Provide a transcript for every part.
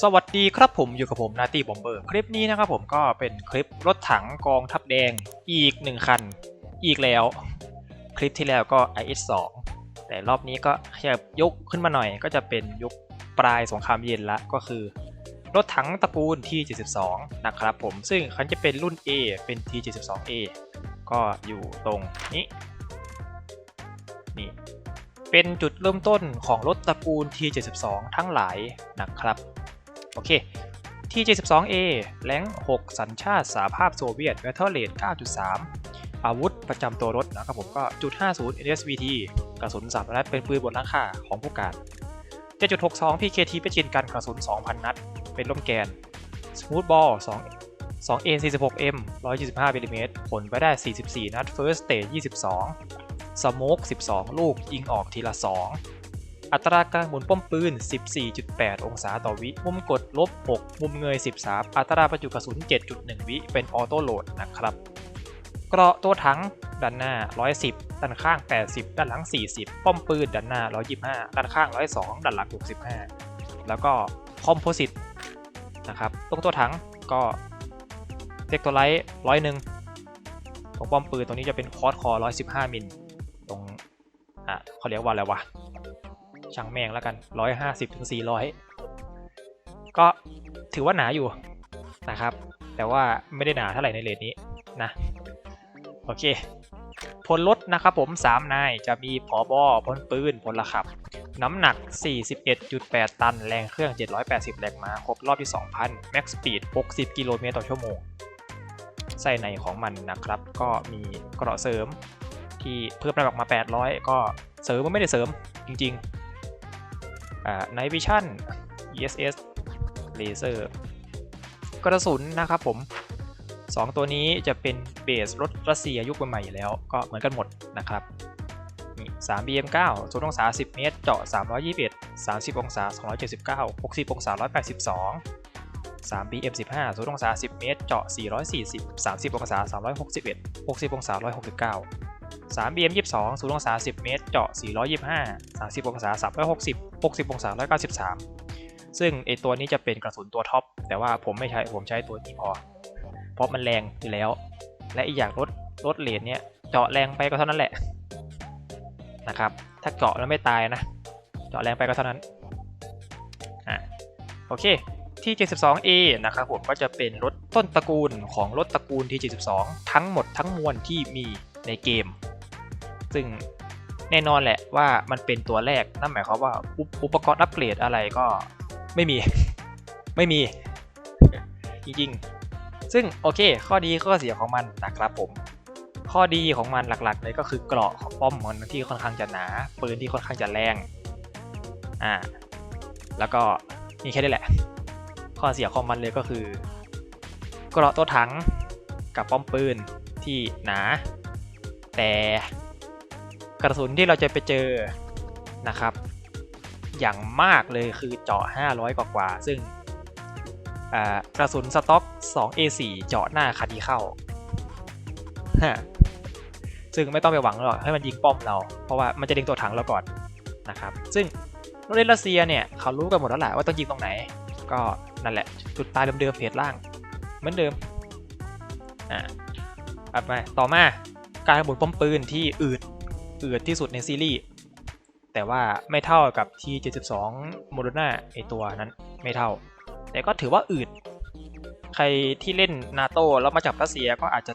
สวัสดีครับผมอยู่กับผมนาตี้บอมเบอร์คลิปนี้นะครับผมก็เป็นคลิปรถถังกองทัพแดงอีกหนึ่งคัน อีกแล้ว คลิปที่แล้วก็ IS2 แต่รอบนี้ก็ขยับยกขึ้นมาหน่อย ก็จะเป็นยุคปลายสงครามเย็นละก็คือ รถถังตระกูล T72 นะครับผมซึ่งคันจะเป็นรุ่น A เป็น T72A ก็อยู่ตรงนี้นี่เป็นจุดเริ่มต้นของรถตระกูล T72 ทั้งหลายนะครับ โอเคที่ 72A แรง6 สัญชาติสหภาพโซเวียต m e t a l Rate 9.3 อาวุธประจำตัวรถนะครับผมก็จุด50 NSVT กระสุนสามนัดเป็นปืนบนหลังคาของผู้การ 7.62 PKT เป็นจินกันกระสุน 2,000 นัด เป็นล่มแกน Smooth Ball 2 2 N 46 M 125มิลลิเมตรผลไปได้ 44 นัด First Stage 22 Smoke 12 ลูกยิงออกทีละ 2 อัตราการหมุนป้อมปืน 14.8 องศาต่อวิ มุมกดลบ 6 มุมเงย 13 อัตราประจุกระสุน 7.1 วิ เป็นออโต้โหลดนะครับ เกราะตัวถังด้านหน้า 110 ด้านข้าง 80 ด้านหลัง 40 ป้อมปืนด้านหน้า 125 ด้านข้าง 102 ด้านหลัง 65 แล้วก็คอมโพสิตนะครับ ตรงตัวถังก็เทคตัวไลท์ร้อยหนึ่งตรงป้อมปืนตรงนี้จะเป็นคอร์สคอ115มิล ตรง อะเขาเรียกว่าอะไรวะ ช่างแม่งแล้วกัน 150ถึง400 ก็ถือว่าหนาอยู่นะครับ แต่ว่าไม่ได้หนาเท่าไหร่ในเลนนี้นะ โอเค พลรถนะครับผม 3 นายจะมีผอบอพลปืนพลระขับ น้ำหนัก 41.8 ตัน แรงเครื่อง 780 แรงม้า ครบรอบที่ 2,000 Max Speed 60 กิโลเมตรต่อชั่วโมงไส้ในของมันนะครับ ก็มีเกราะเสริมที่เพิ่มน้ำหนักมา 800 ก็เสริมไม่ได้เสริมจริง Night Vision ESS Laser กระสุนนะครับผม 2 ตัวนี้จะเป็นเบสรถรัสเซียยุคใหม่อยู่แล้ว ก็เหมือนกันหมดนะครับ3 BM9 ศูนย์องศา 10 เมตร เจาะ 321 30 องศา 279 60 องศา 182 3 BM15 ศูนย์องศา 10 เมตร เจาะ 440 30 องศา 361 60 องศา 169 3 BM22 ศูนย์องศา10 เมตร เจาะ 425 30 องศา360 60 องศา193 ซึ่งไอตัวนี้จะเป็นกระสุนตัวท็อป แต่ว่าผมไม่ใช้ ผมใช้ตัวนี้พอ เพราะมันแรงอยู่แล้ว และอีกอย่างรถรถเลนเนี่ย เจาะแรงไปก็เท่านั้นแหละ นะครับ ถ้าเจาะแล้วไม่ตายนะ เจาะแรงไปก็เท่านั้น อะ โอเคที่ 72A นะครับผมก็จะเป็นรถต้นตระกูลของรถตระกูลที่72 ทั้งหมดทั้งมวลที่มีในเกม ซึ่งแน่นอนแหละว่ามันเป็นตัวแรกนั่นหมายความว่าอุปอุปกรณ์อัปเกรดอะไรก็ไม่มี ไม่มี จริงๆ ซึ่งโอเค ข้อดีข้อเสียของมันนะครับผม ข้อดีของมันหลักๆเลยก็คือเกราะของป้อมมันที่ค่อนข้างจะหนาปืนที่ค่อนข้างจะแรงอ่าแล้วก็มีแค่นี้แหละ ข้อเสียของมันเลยก็คือ เกราะตัวถังกับป้อมปืนที่หนา แต่ กระสุนที่เราจะไปเจอนะครับ อย่างมากเลยคือเจาะ 500 กว่ากว่า ซึ่งกระสุนสต็อก 2A4 เจาะหน้าคันที่เข้า ซึ่งไม่ต้องไปหวังหรอกให้มันยิงป้อมเรา เพราะว่ามันจะดึงตัวถังเราก่อนนะครับ ซึ่งโรงเรียนรัสเซียเนี่ยเขารู้กันหมดแล้วแหละว่าต้องยิงตรงไหน ก็นั่นแหละ จุดตายเดิมๆเพจล่าง เหมือนเดิม อ่าไปต่อมาการหมุนป้อมปืนที่อืด อืดที่สุดในซีรีส์ แต่ว่าไม่เท่ากับ T72 โมโดนาไอตัวนั้นไม่เท่า แต่ก็ถือว่าอืด ใครที่เล่นนาโตแล้วมาจากรัสเซียก็อาจจะ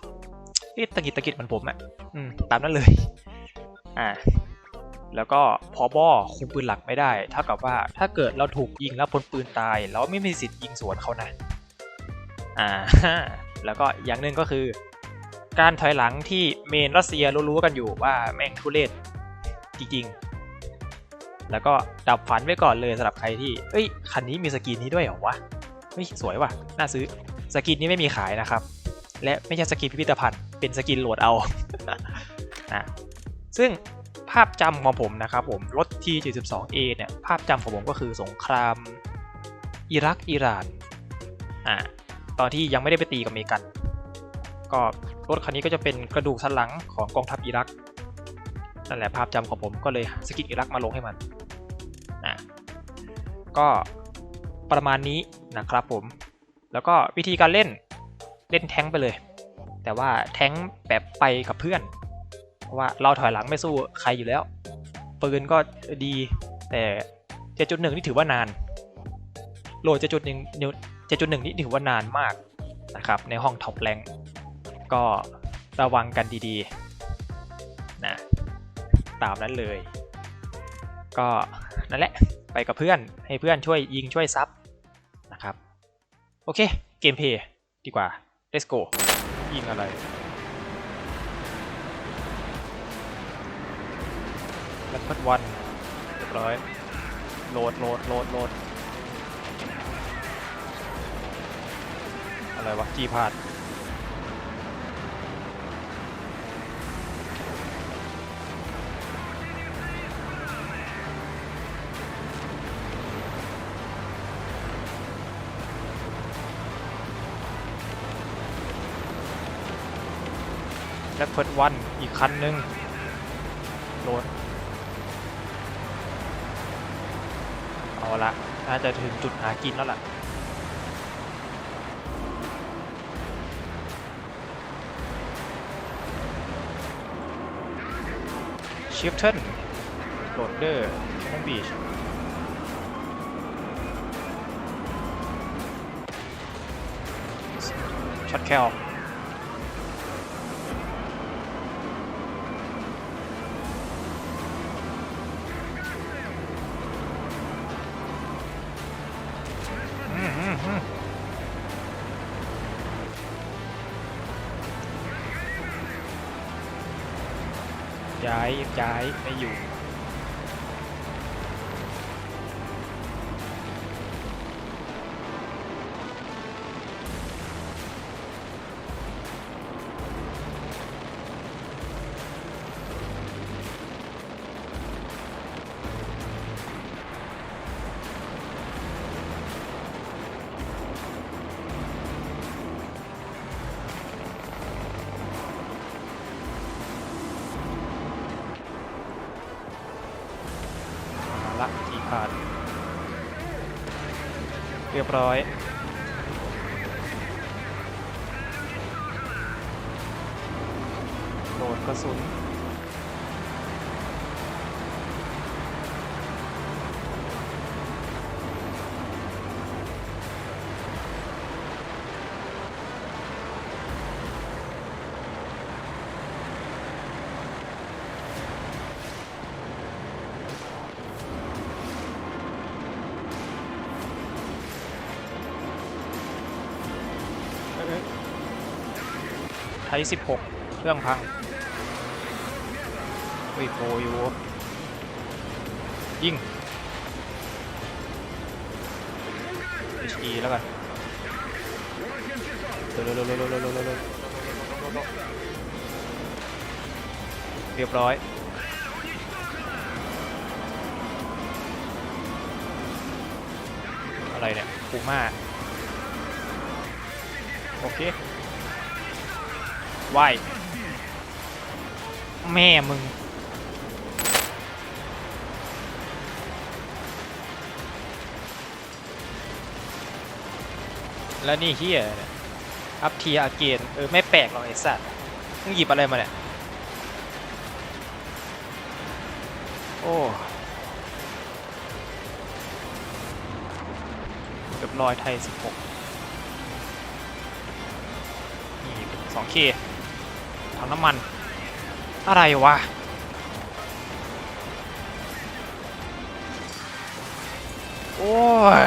ตะกิดตะกิดเหมือนผมอะ่ะตามนั้นเลย อ่าแล้วก็พอบอคุมปืนหลักไม่ได้เท่ากับว่าถ้าเกิดเราถูกยิงแล้วพลปืนตาย เราไม่มีสิทธิ์ยิงสวนเขานะ อ่า แล้วก็อย่างหนึ่งก็คือ การถอยหลังที่เมนรัสเซียรู้ๆกันอยู่ว่าแม่งทุเรศจริงๆ แล้วก็ดับฝันไว้ก่อนเลยสำหรับใครที่ เอ้ย คันนี้มีสกินนี้ด้วยเหรอวะ เฮ้ย สวยว่ะ น่าซื้อ สกินนี้ไม่มีขายนะครับ และไม่ใช่สกินพิพิธภัณฑ์ เป็นสกินโหลดเอา นะ ซึ่งภาพจำของผมนะครับผม รถ T72A เนี่ย ภาพจำของผมก็คือสงครามอิรักอิหร่าน อ่า ตอนที่ยังไม่ได้ไปตีกับเมกัน ก็ รถคันนี้ก็จะเป็นกระดูกสันหลังของกองทัพอิรักนั่นแหละภาพจำของผมก็เลยสกินอิรักมาลงให้มันนะก็ประมาณนี้นะครับผม แล้วก็วิธีการเล่นเล่นแท้งไปเลย แต่ว่าแท้งแบบไปกับเพื่อน เพราะว่าเราถอยหลังไม่สู้ใครอยู่แล้ว ปืนก็ดีแต่เจจุดหนึ่งนี่ถือว่านาน โหลดเจจุดหนึ่งเจจุดหนึ่งนี่ถือว่านานมากนะครับในห้องท็อปแรง ก็ระวังกันดีๆนะตามนั้นเลย ก็นั่นแหละไปกับเพื่อนให้เพื่อนช่วยยิงช่วยซับนะครับ โอเค เกมเพย์ดีกว่า let's go ยิงอะไรแล้วพัดวันเรียบร้อยโหลดโหลดโหลดโหลดอะไรวะจีพาด แล้วเพิดวันอีกคันหนึ่งโหลด เอาละน่าจะถึงจุดหากินแล้วล่ะชิฟเทนโหลดเดอร์แคนบีชช็อตแคล ย้ายย้ไม่อยู่ รียบร้อยโหลดกระสุน ไทย16 เครื่องพังเฮ้ยโปอยู่ยิง HE แล้วกันเร็วๆเรียบร้อยอะไรเนี่ยปูม่าโอเค ไหวแม่มึง แล้วนี่เฮียอัพทีอาเกนเออ ไม่แปลกหรอกไอ้สัตว์มึงหยิบอะไรมาเนี่ย โอ้เรียบร้อยไทย 16นี่เป็น 2K ถังน้ำมัน อะไรวะ โอ้ย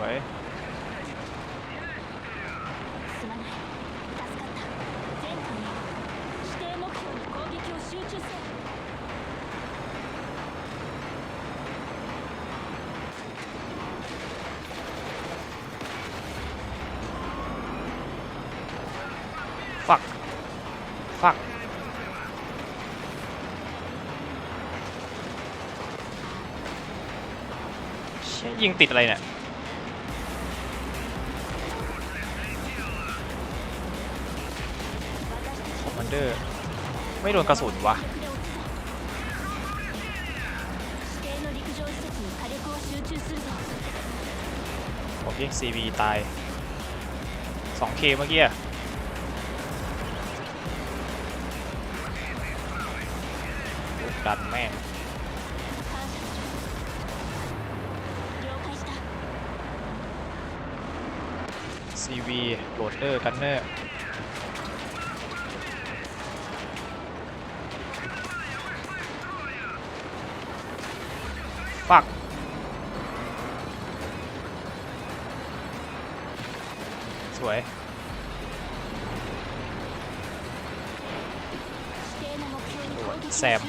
วยすまない助かった全艦へ指定目標に攻撃を集中せよฟักฟักเชี่ยยิงติดอะไรเนี่ย ดอร์ ไม่โดนกระสุนวะโอเค CV ตาย 2K เมื่อกี้ดันแม่ซีวีโหลดเดอร์กันเนอร์ ปักสวยแซม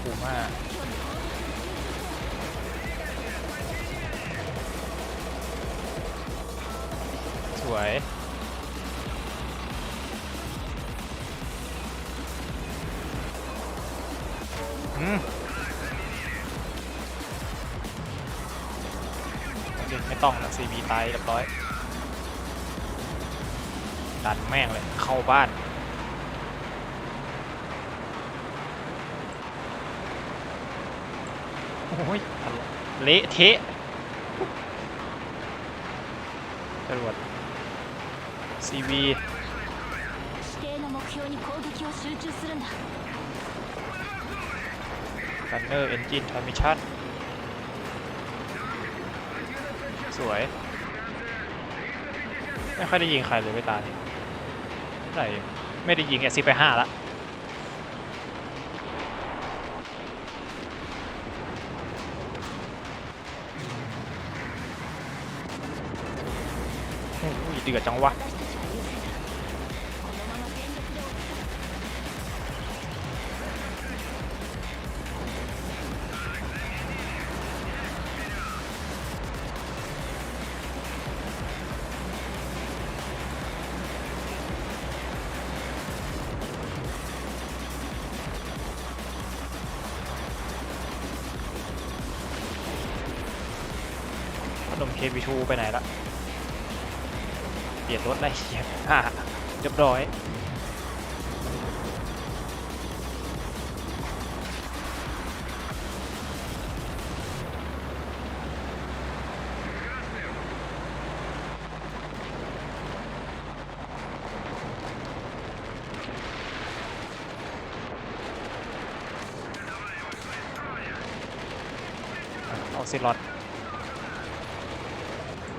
คูมากสวยีบีตายเรียบร้อย ดันแม่งเลย เข้าบ้าน โอ้ยเละเทะจรวดซีบีกันเนอร์เอนจินทามิชั่น สวย ไม่ค่อยได้ยิงใครเลยไม่ตายไหนไม่ได้ยิงแอซิไปห้าละโอ้ยเดือดจังวะ ขนม KB2 ไปไหนละเปลี่ยนรถได้เหี้ยอ่าเรียบร้อยเอาซิลอด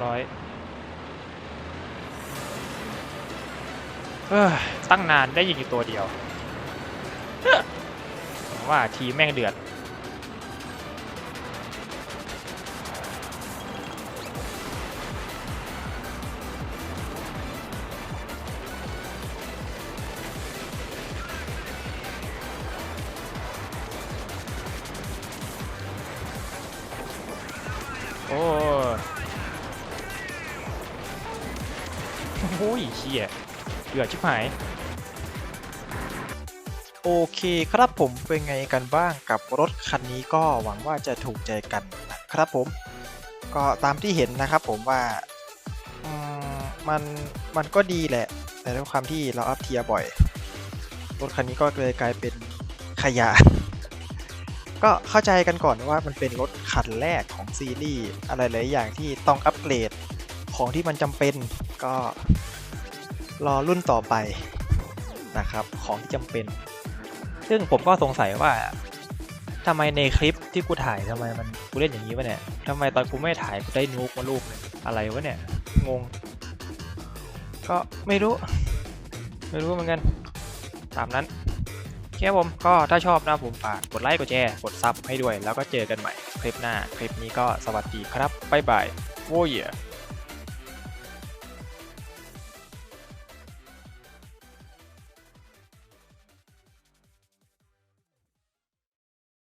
ร้อยเออตั้งนานได้ยิงอยู่ตัวเดียวว่าทีแม่งเดือด ยเชี่ยเดือดชิบหาย โอเคครับผมเป็นไงกันบ้างกับรถคันนี้ก็หวังว่าจะถูกใจกันนะครับผม ก็ตามที่เห็นนะครับผมว่ามันมันก็ดีแหละ แต่ด้วยความที่เราอัพเทียบ่อย รถคันนี้ก็เลยกลายเป็นขยะ ก็เข้าใจกันก่อนว่ามันเป็นรถคันแรกของซีรีส์อะไรหลายอย่างที่ต้องอัปเกรดของที่มันจำเป็นก็ รอรุ่นต่อไปนะครับของที่จำเป็น ซึ่งผมก็สงสัยว่าทำไมในคลิปที่กูถ่ายทำไมมันกูเล่นอย่างนี้วะเนี่ยทำไมตอนกูไม่ถ่ายกูได้นูกมาลูกหนึ่งอะไรวะเนี่ยงง ก็ไม่รู้ ไม่รู้เหมือนกัน ตามนั้นโอเคครับผมก็ถ้าชอบนะผมฝากกดไลค์กดแชร์กดซับให้ด้วย แล้วก็เจอกันใหม่คลิปหน้า คลิปนี้ก็สวัสดีครับบ๊ายบายโว้ย